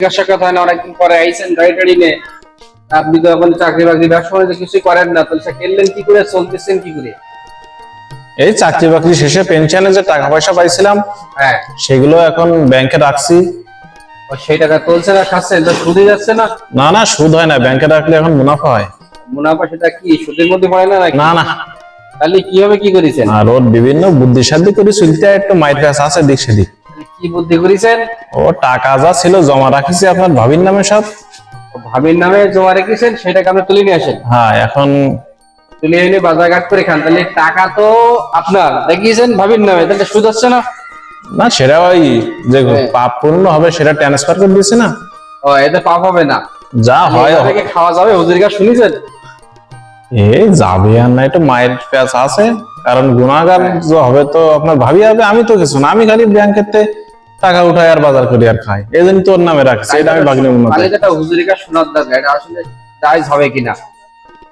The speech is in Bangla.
জিজ্ঞাসা কথা না অনেকদিন পরে আইসেন গাড়ি টাড়ি নিয়ে। আপনি তো এখন চাকরি বাকরি ব্যবসা বাণিজ্য কিছুই করেন না তাহলে খেললেন কি করে চলতেছেন কি করে? এই চাকরি বাকরি শেষে পেনশনে যে টাকা পয়সা পাইছিলাম হ্যাঁ। সেগুলো এখন ব্যাংকে রাখছি। সেই টাকা তুলছে না খাচ্ছেন তো সুদে যাচ্ছে না? না না সুদ হয় না ব্যাংকে রাখলে এখন মুনাফা হয়। মুনাফা সেটা কি সুদের মধ্যে পড়ে না না না। তাহলে কীভাবে কি করেছেন? আর ওর বিভিন্ন বুদ্ধি সাদ্ধি করে চলতে একটু কাছে আছে দিক সেদিক। কি বুদ্ধি করেছেন? ও টাকা যা ছিল জমা রাখিছি আপনার ভাবির নামে সব। ভাবির নামে জমা রেখেছেন সেটাকে আপনি তুলে নিয়ে আসেন। হ্যাঁ এখন তুলে এনে বাজারঘাট করে খান। তাহলে টাকা তো আপনার দেখিয়েছেন ভাবির নামে তাহলে সুদ হচ্ছে না? না সেটা ওই যে হ্যাঁ। পাপ পূর্ণ হবে সেটা ট্রান্সফার করে দিয়েছি না। ও এতে পাপ হবে না। যা হয়। থেকে খাওয়া যাবে হুজুর কাছে শুনেছেন? এ যাবে আর না একটু মায়ের প্যাচ আছে। কারণ গুণাগার যে হবে তো আপনার ভাবি হবে আমি তো কিছু না আমি খালি ব্যাংকের টাকা উঠায় আর বাজার করি আর খাই এই জন্য তোর নামে রাখছি এটা আমি উন্নত। তাহলে যেটা হুজুরিকা শোনার দাদা, এটা আসলে টাইজ হবে কিনা?